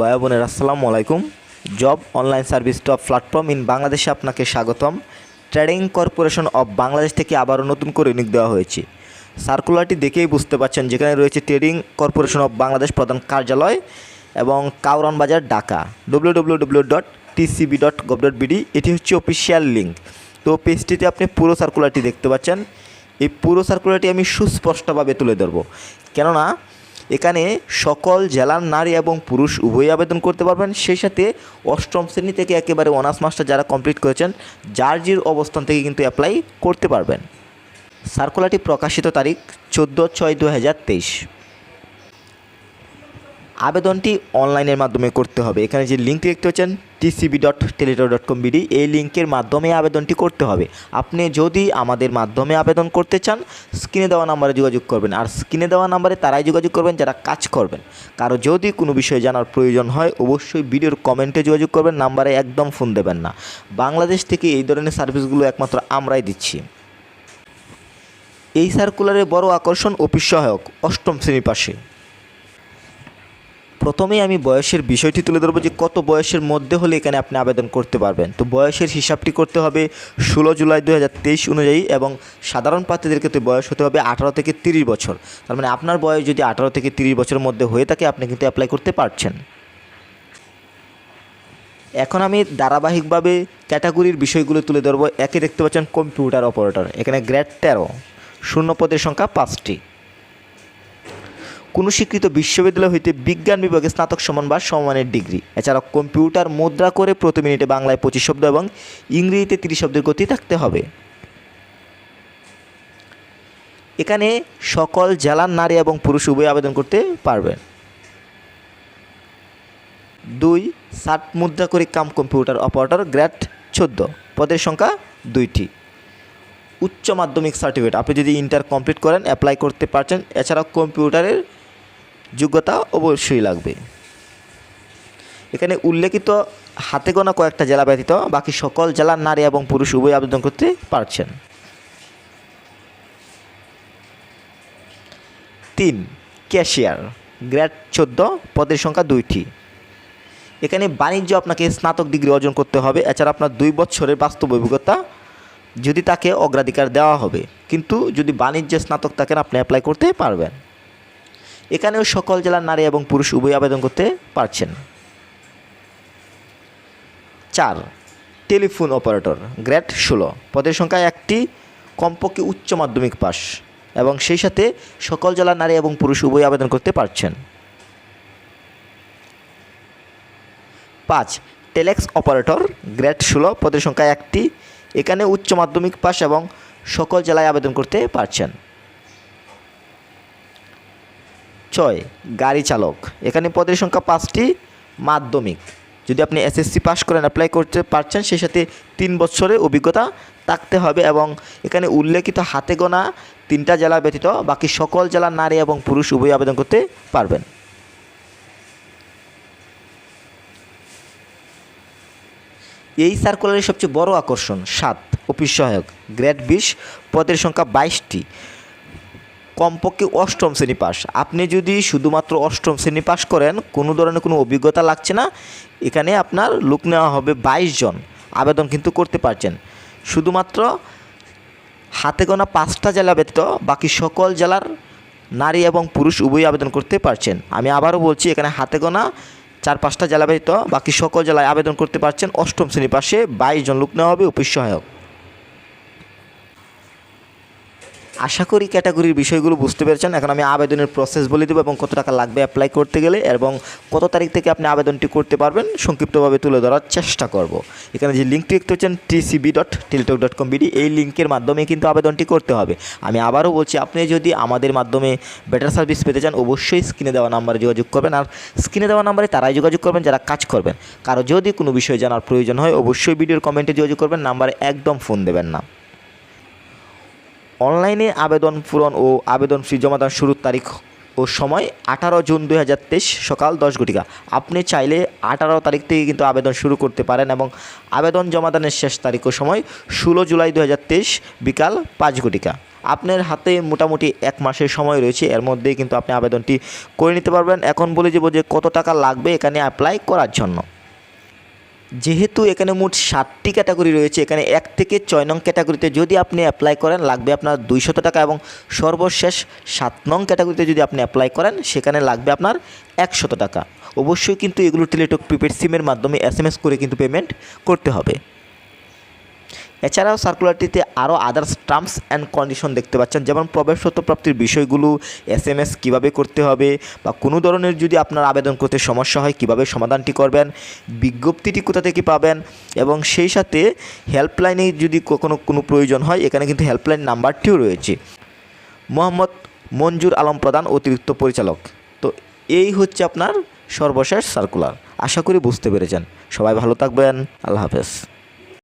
ভাই বোনের, আসসালামু আলাইকুম। Job online service top platform in বাংলাদেশে আপনাকে স্বাগতম। ট্রেডিং কর্পোরেশন অফ বাংলাদেশ থেকে আবারও নতুন করে নিয়োগ দেওয়া হয়েছে। সার্কুলারটি দেখেই বুঝতে পারছেন যেখানে রয়েছে ট্রেডিং কর্পোরেশন অফ বাংলাদেশ প্রধান কার্যালয় এবং Kawran Bazar, Dhaka. W W W dot TCB dot dot এটি হচ্ছে অফিসিয়াল লিঙ্ক তো পেজটিতে আপনি পুরো সার্কুলারটি দেখতে পাচ্ছেন। এই পুরো সার্কুলারটি আমি সুস্পষ্টভাবে তুলে ধরবো। কেননা এখানে সকল জেলার নারী এবং পুরুষ উভয়ই আবেদন করতে পারবেন। সেই সাথে অষ্টম শ্রেণি থেকে একেবারে অনার্স মাস্টার যারা কমপ্লিট করেছেন যার জির অবস্থান থেকে কিন্তু অ্যাপ্লাই করতে পারবেন। সার্কুলারটি প্রকাশিত তারিখ চোদ্দ ছয় দু হাজার তেইশ। আবেদনটি অনলাইনের মাধ্যমে করতে হবে। এখানে যে লিঙ্ক দেখতে পাচ্ছেন TCB dot Teletalk dot com BD এই লিঙ্কের মাধ্যমে আবেদনটি করতে হবে। আপনি যদি আমাদের মাধ্যমে আবেদন করতে চান স্ক্রিনে দেওয়া নাম্বারে যোগাযোগ করবেন। আর স্ক্রিনে দেওয়া নাম্বারে তারাই যোগাযোগ করবেন, যারা কাজ করবেন। কারও যদি কোনো বিষয়ে জানার প্রয়োজন হয়, অবশ্যই ভিডিওর কমেন্টে যোগাযোগ করবেন নাম্বারে একদম ফোন দেবেন না। বাংলাদেশ থেকে এই ধরনের সার্ভিসগুলো একমাত্র আমরাই দিচ্ছি। এই সার্কুলারের বড় আকর্ষণ, অফিস সহায়ক, অষ্টম শ্রেণি পাশে। প্রথমেই আমি বয়সের বিষয়টি তুলে ধরবো যে কত বয়সের মধ্যে হলে এখানে আপনি আবেদন করতে পারবেন। তো বয়সের হিসাবটি করতে হবে ষোলো জুলাই দু হাজার তেইশ অনুযায়ী এবং সাধারণ প্রার্থীদের ক্ষেত্রে বয়স হতে হবে আঠারো থেকে তিরিশ বছর। তার মানে আপনার বয়স যদি আঠারো থেকে তিরিশ বছরের মধ্যে হয়ে থাকে, আপনি কিন্তু অ্যাপ্লাই করতে পারছেন। এখন আমি ধারাবাহিকভাবে ক্যাটাগরির বিষয়গুলো তুলে ধরবো। একে দেখতে পাচ্ছেন কম্পিউটার অপারেটর, এখানে গ্রেড তেরো, শূন্য পদের সংখ্যা পাঁচটি। কোনো স্বীকৃত বিশ্ববিদ্যালয় হইতে বিজ্ঞান বিভাগে স্নাতক সমান বা সমমানের ডিগ্রি। এছাড়া কম্পিউটার মুদ্রা করে প্রতি মিনিটে বাংলায় পঁচিশ শব্দ এবং ইংরেজিতে তিরিশ শব্দের গতি থাকতে হবে। এখানে সকল জেলার নারী এবং পুরুষ উভয় আবেদন করতে পারবেন। দুই, ষাট মুদ্রা করে কাম কম্পিউটার অপারেটর গ্রেড চোদ্দ। পদের সংখ্যা দুইটি। উচ্চ মাধ্যমিক সার্টিফিকেট। আপনি যদি ইন্টার কমপ্লিট করেন, অ্যাপ্লাই করতে পারছেন। এছাড়াও কম্পিউটারের যোগ্যতা অবশ্যই লাগবে। এখানে উল্লেখিত হাতে গোনা কয়েকটা জেলা ব্যতীত বাকি সকল জেলার নারী এবং পুরুষ উভয় আবেদন করতে পারছেন। তিন, ক্যাশিয়ার, গ্রেড চোদ্দ, পদের সংখ্যা দুইটি। এখানে বাণিজ্য আপনাকে স্নাতক ডিগ্রি অর্জন করতে হবে, এছাড়া আপনার দুই বছরের বাস্তব অভিজ্ঞতা যদি তাকে অগ্রাধিকার দেওয়া হবে। কিন্তু যদি বাণিজ্যে স্নাতক থাকেন, আপনি অ্যাপ্লাই করতে পারবেন। এখানেও সকল জেলার নারী এবং পুরুষ উভয় আবেদন করতে পারছেন। চার, টেলিফোন অপারেটর, গ্রেড ষোলো। পদের সংখ্যা একটি, কমপক্ষে উচ্চ মাধ্যমিক পাস। এবং সেই সাথে সকল জেলার নারী এবং পুরুষ উভয় আবেদন করতে পারছেন। পাঁচ, টেলেক্স অপারেটর, গ্রেড ষোলো। পদের সংখ্যা একটি এখানে উচ্চ মাধ্যমিক পাস এবং সকল জেলায় আবেদন করতে পারছেন। ছয়, গাড়ি চালক। এখানে পদের সংখ্যা পাঁচটি, মাধ্যমিক। যদি আপনি এসএসসি পাস করেন অ্যাপ্লাই করতে পারছেন, সেই সাথে তিন বছরের অভিজ্ঞতা থাকতে হবে এবং এখানে উল্লেখিত হাতে গোনা তিনটা জেলা ব্যতীত বাকি সকল জেলার নারী এবং পুরুষ উভয় আবেদন করতে পারবেন। এই সার্কুলারের সবচেয়ে বড় আকর্ষণ, সাত, অফিস সহায়ক। গ্রেড বিশ, পদের সংখ্যা বাইশটি। কমপক্ষে অষ্টম শ্রেণি পাস। আপনি যদি শুধুমাত্র অষ্টম শ্রেণি পাস করেন, কোনো ধরনের কোনো অভিজ্ঞতা লাগছে না। এখানে আপনার লোক নেওয়া হবে বাইশ জন। আবেদন কিন্তু করতে পারছেন। শুধুমাত্র হাতে গোনা পাঁচটা জেলা ব্যতীত বাকি সকল জেলার নারী এবং পুরুষ উভয়ই আবেদন করতে পারছেন। আমি আবারও বলছি, এখানে হাতে গোনা চার পাঁচটা জেলা ব্যতীত বাকি সকল জেলায় আবেদন করতে পারছেন। অষ্টম শ্রেণি পাশে বাইশ জন লোক নেওয়া হবে, অফিস সহায়ক। আশা করি ক্যাটাগরির বিষয়গুলো বুঝতে পেরেছেন। এখন আমি আবেদনের প্রসেস বলে দেবো এবং কত টাকা লাগবে অ্যাপ্লাই করতে গেলে এবং কত তারিখ থেকে আপনি আবেদনটি করতে পারবেন সংক্ষিপ্তভাবে তুলে ধরার চেষ্টা করব। এখানে যে লিঙ্কটি দেখতে হচ্ছেন TCB dot Teletalk dot com BD এই লিঙ্কের মাধ্যমে কিন্তু আবেদনটি করতে হবে। আমি আবারও বলছি, আপনি যদি আমাদের মাধ্যমে বেটার সার্ভিস পেতে চান, অবশ্যই স্ক্রিনে দেওয়া নাম্বারে যোগাযোগ করবেন। আর স্ক্রিনে দেওয়া নাম্বারে তারাই যোগাযোগ করবেন, যারা কাজ করবেন। কারও যদি কোনো বিষয়ে জানার প্রয়োজন হয়, অবশ্যই ভিডিওর কমেন্টে যোগাযোগ করবেন নাম্বারে একদম ফোন দেবেন না। অনলাইনে আবেদন পূরণ ও আবেদন ফি জমাদান শুরুর তারিখ ও সময় আঠারো জুন দুই হাজার তেইশ সকাল দশ ঘটিকা। আপনি চাইলে আঠারো তারিখ থেকে কিন্তু আবেদন শুরু করতে পারেন এবং আবেদন জমাদানের শেষ তারিখ ও সময় ষোলো জুলাই দু হাজার তেইশ বিকাল পাঁচ ঘটিকা। আপনার হাতে মোটামুটি এক মাসের সময় রয়েছে, এর মধ্যেই কিন্তু আপনি আবেদনটি করে নিতে পারবেন। এখন বলে যাব যে কত টাকা লাগবে এখানে অ্যাপ্লাই করার জন্য। যেহেতু এখানে মোট সাতটি ক্যাটাগরি রয়েছে, এখানে এক থেকে ছয় নং ক্যাটাগরিতে যদি আপনি অ্যাপ্লাই করেন, লাগবে আপনার দুইশত টাকা এবং সর্বশেষ সাত নং ক্যাটাগরিতে যদি আপনি অ্যাপ্লাই করেন, সেখানে লাগবে আপনার একশত টাকা। অবশ্যই কিন্তু এগুলো টেলিটক প্রিপেড সিমের মাধ্যমে এস করে কিন্তু পেমেন্ট করতে হবে। এছাড়াও সার্কুলারটিতে আরও আদার্স টার্মস অ্যান্ড কন্ডিশন দেখতে পাচ্ছেন, যেমন প্রবেশপত্র প্রাপ্তির বিষয়গুলো এস এম এস কীভাবে করতে হবে, বা কোনো ধরনের যদি আপনার আবেদন করতে সমস্যা হয়, কীভাবে সমাধানটি করবেন, বিজ্ঞপ্তিটি কোথা থেকে পাবেন, এবং সেই সাথে হেল্পলাইনে যদি কখনো কোনো প্রয়োজন হয়, এখানে কিন্তু হেল্পলাইন নাম্বারটিও রয়েছে। মোহাম্মদ মঞ্জুর আলম প্রধান, অতিরিক্ত পরিচালক। তো এই হচ্ছে আপনার সর্বশেষ সার্কুলার আশা করি বুঝতে পেরেছেন। সবাই ভালো থাকবেন। আল্লাহ হাফেজ।